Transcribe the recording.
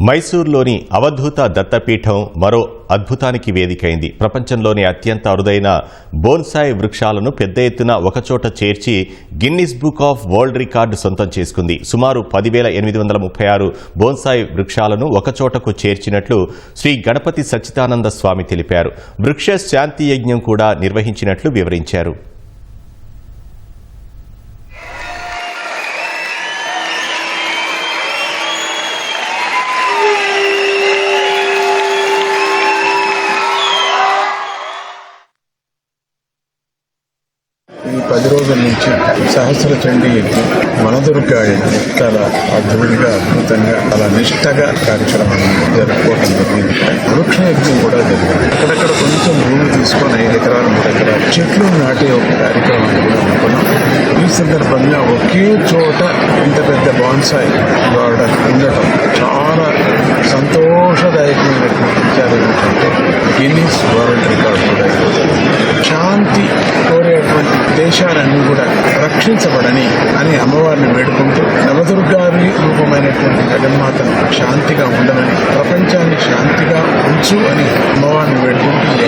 మైసూర్లోని అవధూత దత్తపీఠం మరో అద్భుతానికి వేదికైంది. ప్రపంచంలోని అత్యంత అరుదైన బోన్సాయ్ వృక్షాలను పెద్ద ఎత్తున ఒకచోట చేర్చి Guinness book of world record సొంతం చేసుకుంది. సుమారు పదివేల ఎనిమిది వందల ముప్పై ఆరు బోన్సాయ్ వృక్షాలను ఒకచోటకు చేర్చినట్లు శ్రీ గణపతి సచ్చిదానంద స్వామి తెలిపారు. వృక్ష శాంతి యజ్ఞం కూడా నిర్వహించినట్లు వివరించారు. పది రోజుల నుంచి సహస్ర చండీ యజ్ఞం మనదుర్గా చాలా అద్భుతంగా అద్భుతంగా చాలా నిష్టగా కార్యక్రమం జరుపుకోవడం జరిగింది. వృక్ష యజ్ఞం కూడా జరిగింది. అక్కడక్కడ కొంచెం భూమి తీసుకొని ఐదు ఎకరాలు మూడు ఎకరాలు చెట్లు నాటే ఒక కార్యక్రమం కూడా అనుకున్నాం. ఈ సందర్భంగా ఒకే చోట ఇంత పెద్ద బాన్సాయి గార్డెన్ ఉండటం చాలా సంతోషదాయకమైనటువంటి విషయాలు ఏంటంటే గిన్నీస్ వరల్డ్ రికార్డ్ కూడా. శాంతి కోరేటువంటి దేశాలన్నీ కూడా రక్షించబడని అని అమ్మవారిని వేడుకుంటూ నవదుర్గారి రూపమైనటువంటి జగన్మాతను శాంతిగా ఉండమని ప్రపంచాన్ని శాంతిగా ఉంచు అని అమ్మవారిని వేడుకుంటూ